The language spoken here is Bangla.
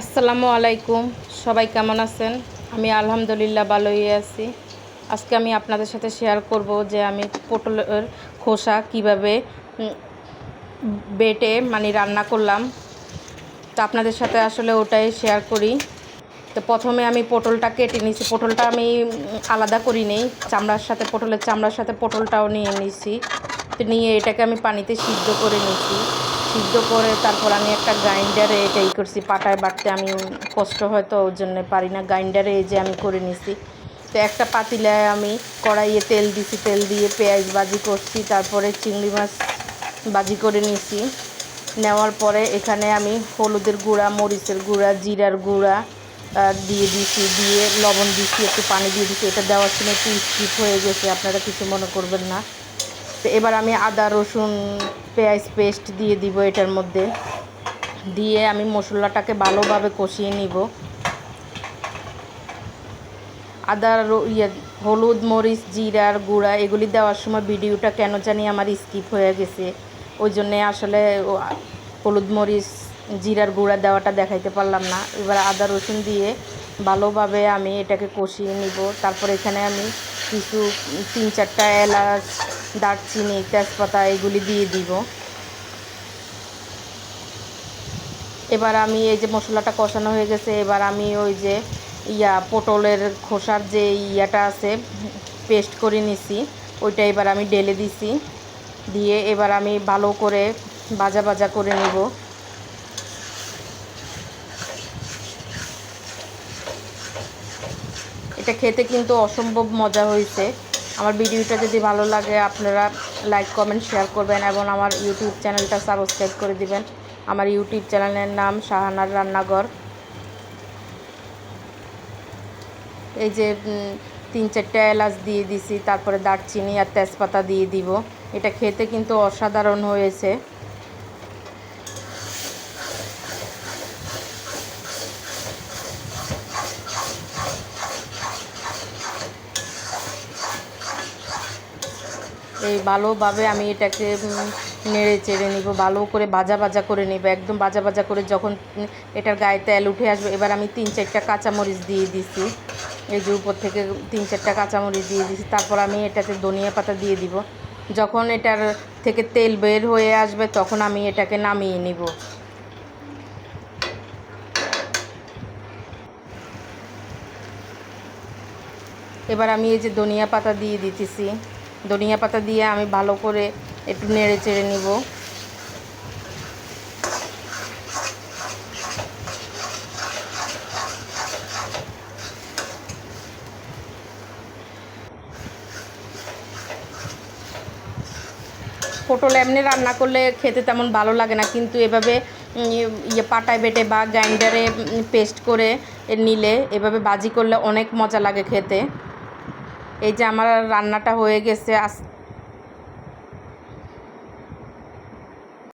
আসসালামু আলাইকুম। সবাই কেমন আছেন? আমি আলহামদুলিল্লাহ ভালোই আছি। আজকে আমি আপনাদের সাথে শেয়ার করব যে আমি পটলের খোসা কীভাবে বেটে মানে রান্না করলাম। তো আপনাদের সাথে আসলে ওটাই শেয়ার করি। তো প্রথমে আমি পটলটা কেটে নিয়েছি পটলটা আমি আলাদা করি নেই। চামড়ার সাথে, পটলের চামড়ার সাথে পটলটাও নিয়ে নিয়েছি তো নিয়ে এটাকে আমি পানিতে সিদ্ধ করে নিয়েছি সিদ্ধ করে তারপর আমি একটা গ্রাইন্ডারে এটাই করছি, পাটায় বাটতে আমি কষ্ট হয় তো ওর জন্য পারি না, গ্রাইন্ডারে এই যে আমি করে নিছি। তো একটা পাতিলায় আমি কড়াইয়ে তেল দিছি, তেল দিয়ে পেঁয়াজ বাজি করছি, তারপরে চিংড়ি মাছ বাজি করে নিয়েছি নেওয়ার পরে এখানে আমি হলুদের গুঁড়া, মরিচের গুঁড়া, জিরার গুঁড়া দিয়ে দিয়েছি দিয়ে লবণ দিয়েছি একটু পানি দিয়ে দিয়েছি এটা দেওয়ার সময় একটু স্কিপ হয়ে গেছে, আপনারা কিছু মনে করবেন না। তো এবার আমি আদা, রসুন, পেঁয়াজ পেস্ট দিয়ে দিব এটার মধ্যে। দিয়ে আমি মশলাটাকে ভালোভাবে কষিয়ে নিব। আদা ইয়ে হলুদ, মরিচ জিরার গুঁড়া এগুলি দেওয়ার সময় ভিডিওটা কেন জানি আমার স্কিপ হয়ে গেছে। ওই জন্যে আসলে হলুদ, মরিচ, জিরার গুঁড়া দেওয়াটা দেখাইতে পারলাম না। এবার আদা, রসুন দিয়ে ভালোভাবে আমি এটাকে কষিয়ে নিব। তারপর এখানে আমি কিছু, তিন চারটা এলাচ দারচিনি, তেজপাতা এগুলি দিয়ে দিব। এবার আমি এই যে মশলাটা কষানো হয়ে গেছে, এবার আমি ওই যে ইয়া পটলের খোসার যে ইয়াটা আছে, পেস্ট করে নিছি, ওইটা এবার আমি ঢেলে দিছি। দিয়ে এবার আমি ভালো করে ভাজা ভাজা করে নেব। এটা খেতে কিন্তু অসম্ভব মজা হয়েছে। আমার ভিডিওটা যদি ভালো লাগে, আপনারা লাইক কমেন্ট শেয়ার করবেন এবং আমার ইউটিউব চ্যানেলটা সাবস্ক্রাইব করে দিবেন। আমার ইউটিউব চ্যানেলের নাম শাহানার রান্নাঘর। এই যে তিন চারটা এলাচ দিয়ে দিছি, তারপরে দারচিনি আর তেজপাতা দিয়ে দিব। এটা খেতে কিন্তু অসাধারণ হয়েছে। এই ভালোভাবে আমি এটাকে নেড়ে চেড়ে নিব, ভালো করে ভাজা ভাজা করে নিব, একদম ভাজা ভাজা করে যখন এটার গায়ে তেল উঠে আসবে, এবার আমি তিন চারটা কাঁচামরিচ দিয়ে দিছি। এই যে উপর থেকে তিন চারটা কাঁচামরিচ দিয়ে দিছি, তারপর আমি এটাতে ধনিয়া পাতা দিয়ে দিব। যখন এটার থেকে তেল বের হয়ে আসবে, তখন আমি এটাকে নামিয়ে নিব। এবার আমি এই যে ধনিয়া পাতা দিয়ে দিতেছি। ধনিয়া পাতা দিয়ে আমি ভালো করে একটু নেড়ে চেড়ে নিব। পটল এমনি রান্না করলে খেতে তেমন ভালো লাগে না, কিন্তু এভাবে ইয়ে পাটায় বেটে বা গ্রাইন্ডারে পেস্ট করে নিলে এভাবে বাজি করলে অনেক মজা লাগে খেতে। এই যে আমার রান্নাটা হয়ে গেছে আজ